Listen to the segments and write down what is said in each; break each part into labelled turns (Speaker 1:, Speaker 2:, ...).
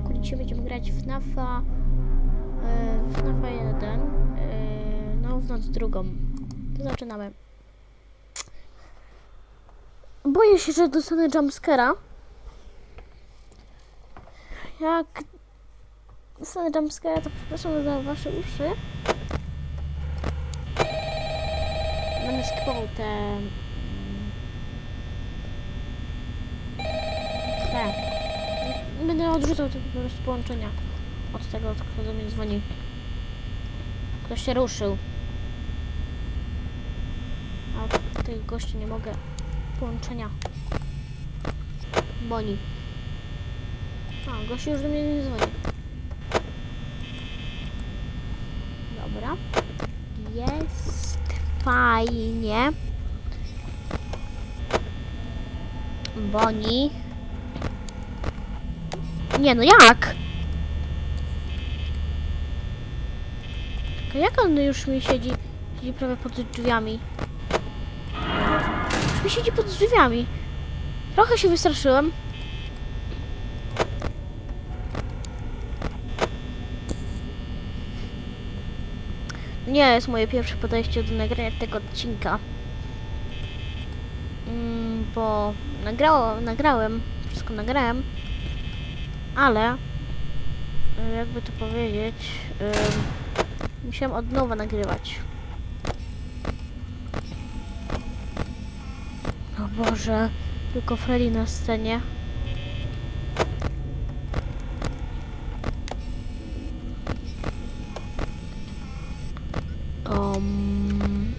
Speaker 1: odcinku. Dzisiaj będziemy grać w FNAFa, e, FNAFa 1, e, no w noc drugą. To zaczynamy. Boję się, że dostanę jumpscare'a. Jak dostanę jumpscare'a, to przepraszam za wasze uszy. Będę skipował Te... Będę odrzucał te po prostu połączenia od tego, kto do mnie dzwoni. Ktoś się ruszył. A tych gości nie mogę. Połączenia. Boni. A, gości już do mnie nie dzwoni. Dobra. Jest fajnie. Boni. Nie no jak? Jak on już mi siedzi? Siedzi prawie pod drzwiami. Już mi siedzi pod drzwiami. Trochę się wystraszyłem. Nie jest moje pierwsze podejście do nagrania tego odcinka. Mm, bo nagrałem, nagrałem, wszystko nagrałem, ale y, jakby to powiedzieć, ym, musiałem od nowa nagrywać. O Boże, tylko Freddy na scenie. Um.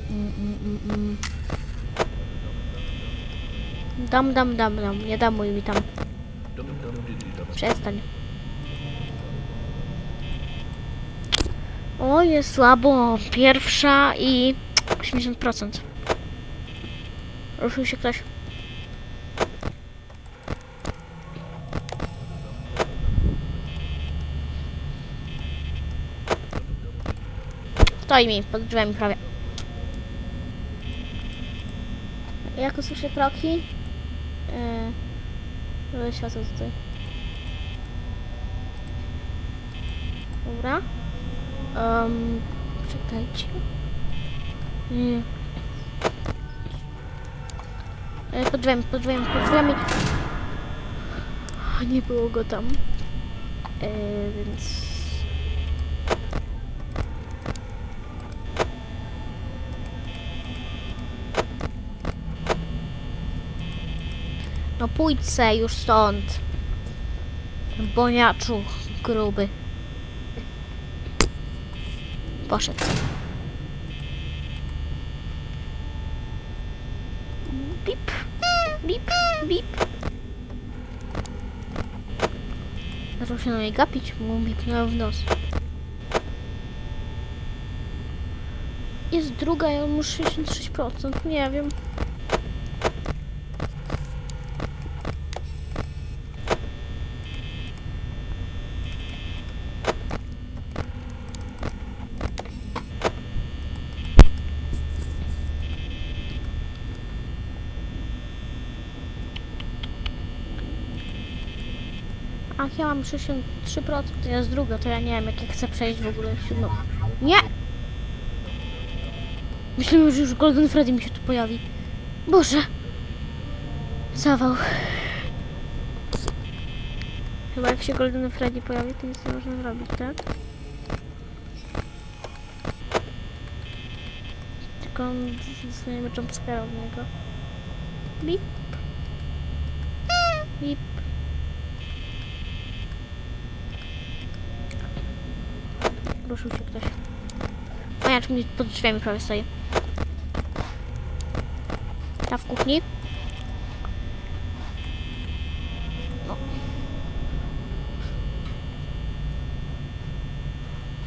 Speaker 1: Dam, dam, dam, dam. Nie dam mój mi tam. Przestań. O, jest słabo. Pierwsza i 80%. Ruszył się ktoś. Stoi mi pod drzwiami prawie. Jak usłyszę kroki? Yy, światło tutaj. Dobra. Um, czekajcie. Nie. E, Pod drzwiami, pod drzwiami, pod drzwiami. Nie było go tam. E, więc... No pójdź se już stąd. Boniaczu gruby. Poszedł. Bip, bip, bip. Zaczął się na mnie gapić, mu bipnęło w nos. Jest druga, ja mam już 66%, nie wiem. Ach, ja mam 63%, to jest druga, to ja nie wiem, jak ja chcę przejść w ogóle siódmą. Nie! Myślałem, że już Golden Freddy mi się tu pojawi. Boże! Zawał. Chyba jak się Golden Freddy pojawi, to nic nie można zrobić, tak? Tylko dostaniemy jumpscare'a od niego. Bip. Bip. Ruszył się ktoś. Paniacz mi pod drzwiami prawie stoi. Ta w kuchni. No.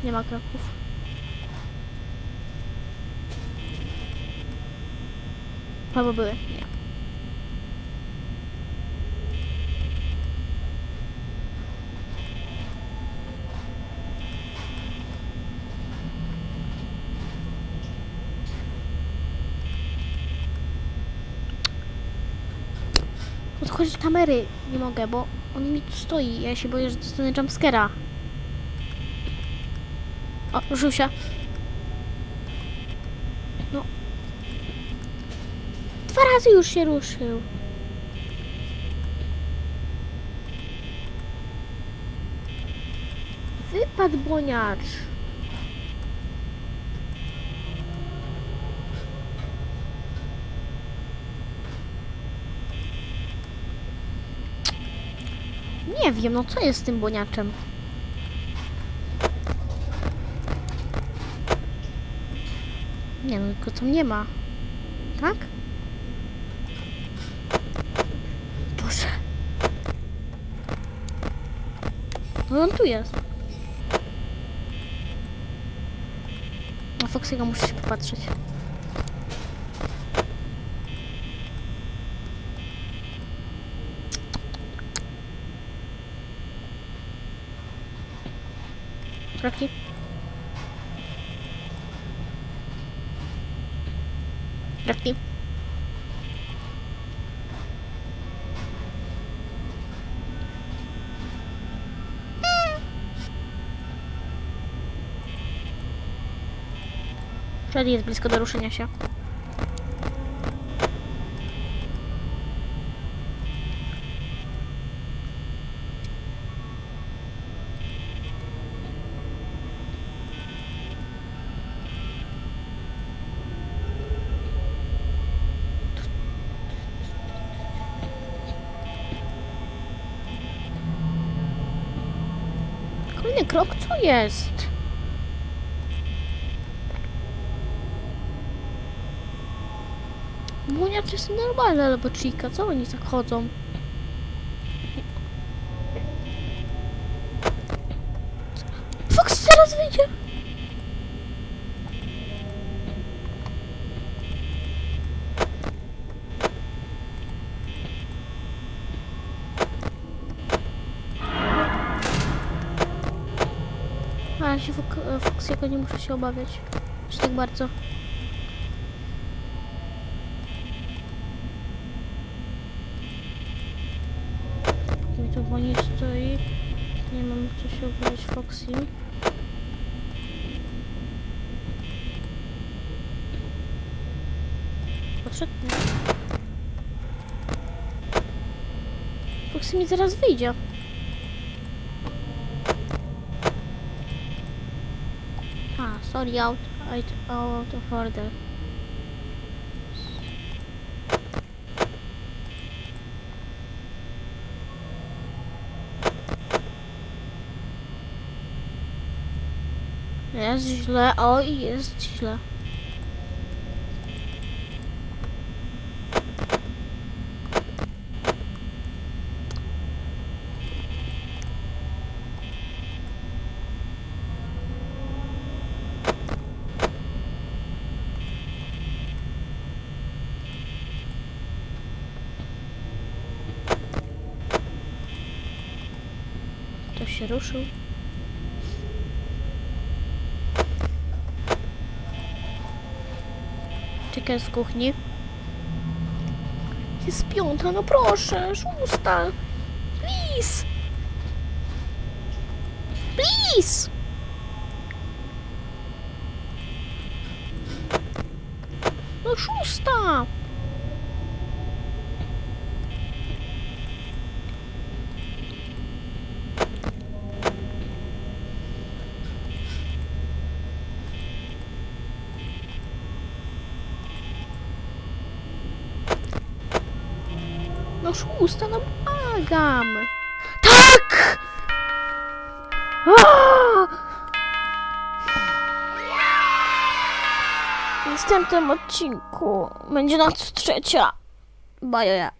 Speaker 1: Nie ma kroków. Albo były. Nie. Podchodzić kamery nie mogę, bo On mi tu stoi. Ja się boję, że dostanę jumpscare'a. O, ruszył się. No. Dwa razy już się ruszył. Wypadł boniacz. Nie wiem, no co jest z tym boniaczem? Nie no, tylko tam nie ma. Tak? Boże. No on tu jest. Na Foxy'ego muszę się popatrzeć. Kroki. Kroki. Freddy jest blisko do ruszenia się. Krok, co jest? Buniac jest normalny, albo Chica, co oni tak chodzą? Fok- Foxiego nie muszę się obawiać. Aż tak bardzo. Póki to bo stoi. Nie mam co się obawiać Foxy. Podszedł. Foxy mi zaraz wyjdzie. Sorry, out, out, out of order. Jest źle, oj, jest źle. Się ruszył. Czeka jest w kuchni. Jest piąta, no proszę, szósta. Please. Please. No szósta. No szósta, no błagam. Tak! Aaa! W następnym odcinku będzie noc trzecia. Baja.